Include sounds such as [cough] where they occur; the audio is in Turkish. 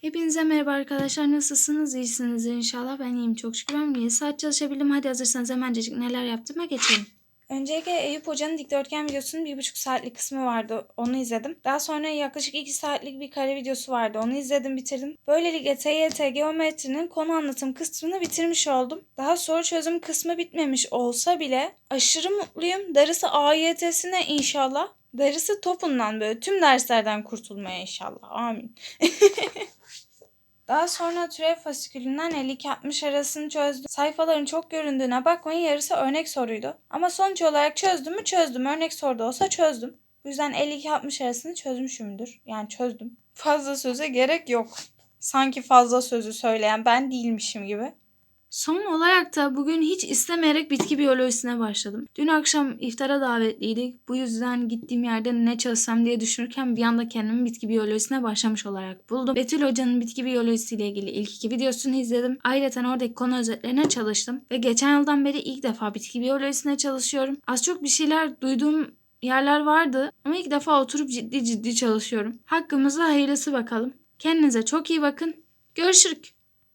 Hepinize merhaba arkadaşlar. Nasılsınız? İyisinizdir inşallah. Ben iyiyim çok şükür. Ben 7 saat çalışabildim. Hadi hazırsanız hemencecik neler yaptığıma geçelim. Öncelikle Eyüp Hoca'nın dikdörtgen videosunun bir buçuk saatlik kısmı vardı. Onu izledim. Daha sonra yaklaşık iki saatlik bir kare videosu vardı. Onu izledim bitirdim. Böylelikle TYT geometrinin konu anlatım kısmını bitirmiş oldum. Daha soru çözüm kısmı bitmemiş olsa bile aşırı mutluyum. Darısı AYT'sine inşallah. Darısı topundan böyle tüm derslerden kurtulmaya inşallah. Amin. [laughs] Daha sonra türev fasikülünden 52-60 arasını çözdüm. Sayfaların çok göründüğüne bakmayın yarısı örnek soruydu. Ama sonuç olarak çözdüm mü çözdüm. Örnek soruda olsa çözdüm. Bu yüzden 52-60 arasını çözmüşümdür. Yani çözdüm. Fazla söze gerek yok. Sanki fazla sözü söyleyen ben değilmişim gibi. Son olarak da bugün hiç istemeyerek bitki biyolojisine başladım. Dün akşam iftara davetliydik. Bu yüzden gittiğim yerde ne çalışsam diye düşünürken bir anda kendimi bitki biyolojisine başlamış olarak buldum. Betül Hoca'nın bitki biyolojisiyle ilgili ilk iki videosunu izledim. Ayrıca oradaki konu özetlerine çalıştım. Ve geçen yıldan beri ilk defa bitki biyolojisine çalışıyorum. Az çok bir şeyler duyduğum yerler vardı ama ilk defa oturup ciddi ciddi çalışıyorum. Hakkımızda hayırlısı bakalım. Kendinize çok iyi bakın. Görüşürük.